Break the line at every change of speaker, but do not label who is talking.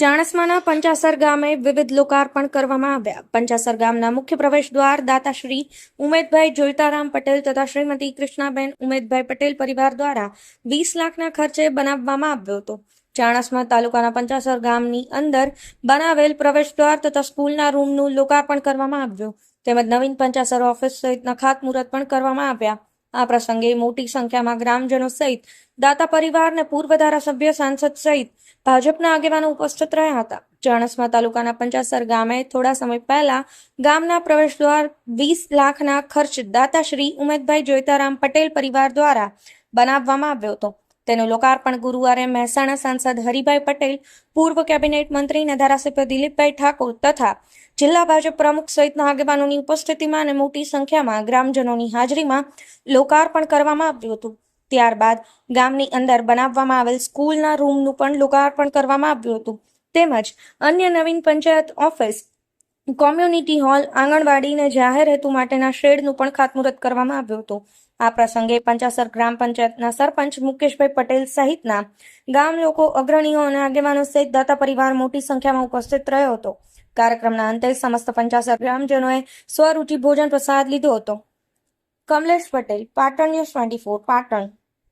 ચાણસ્માના પંચાસર ગામે વિવિધ લોકાર્પણ કરવામાં આવ્યા. પંચાસર ગામના મુખ્ય પ્રવેશ દ્વાર દાતાશ્રી ઉમેદભાઈ જોઈતારામ પટેલ તથા શ્રીમતી કૃષ્ણાબેન ઉમેદભાઈ પટેલ પરિવાર દ્વારા વીસ લાખના ખર્ચે બનાવવામાં આવ્યો હતો. ચાણસમા તાલુકાના પંચાસર ગામની અંદર બનાવેલ પ્રવેશ દ્વાર તથા સ્કૂલના રૂમનું લોકાર્પણ કરવામાં આવ્યું. તેમજ નવીન પંચાસર ઓફિસ સહિતના ખાતમુહૂર્ત પણ કરવામાં આવ્યા. આ પ્રસંગે મોટી સંખ્યામાં ગ્રામજનો સહિત દાતા પરિવાર અને પૂર્વ ધારાસભ્ય સાંસદ સહિત ભાજપના આગેવાનો ઉપસ્થિત રહ્યા હતા. ચાણસ્મા તાલુકાના પંચાસર ગામે થોડા સમય પહેલા ગામના પ્રવેશદ્વાર વીસ લાખના ખર્ચ દાતાશ્રી ઉમેદભાઈ જોઈતારામ પટેલ પરિવાર દ્વારા બનાવવામાં આવ્યો હતો. તેનું લોકાર્પણ ગુરુવારે મહેસાણા સાંસદ હરિભાઈ પટેલ, પૂર્વ કેબિનેટ મંત્રી અને ધારાસભ્ય દિલીપભાઈ ઠાકોર તથા જિલ્લા ભાજપ પ્રમુખ સહિતના આગેવાનોની ઉપસ્થિતિમાં અને મોટી સંખ્યામાં ગ્રામજનોની હાજરીમાં લોકાર્પણ કરવામાં આવ્યું હતું. ત્યારબાદ ગામની અંદર બનાવવામાં આવેલ સ્કૂલના રૂમનું પણ લોકાર્પણ કરવામાં આવ્યું હતું. તેમજ અન્ય નવીન panchayat office, community hall, anganwadi અને જાહેર હેતુ માટેના શેડનું પણ ખાતમુહૂર્ત કરવામાં આવ્યું હતું. આ પ્રસંગે પંચાસર ગ્રામ પંચાયતના સરપંચ મુકેશભાઈ પટેલ સહિતના ગામ લોકો અગ્રણીઓ અને આગેવાનો સહિત દાતા પરિવાર મોટી સંખ્યામાં ઉપસ્થિત રહ્યો હતો. કાર્યક્રમના અંતે સમસ્ત પંચાસર ગ્રામજનોએ સ્વરૂચિ ભોજન પ્રસાદ લીધો હતો. Kamlesh Patel, Patan news twenty four, Patan.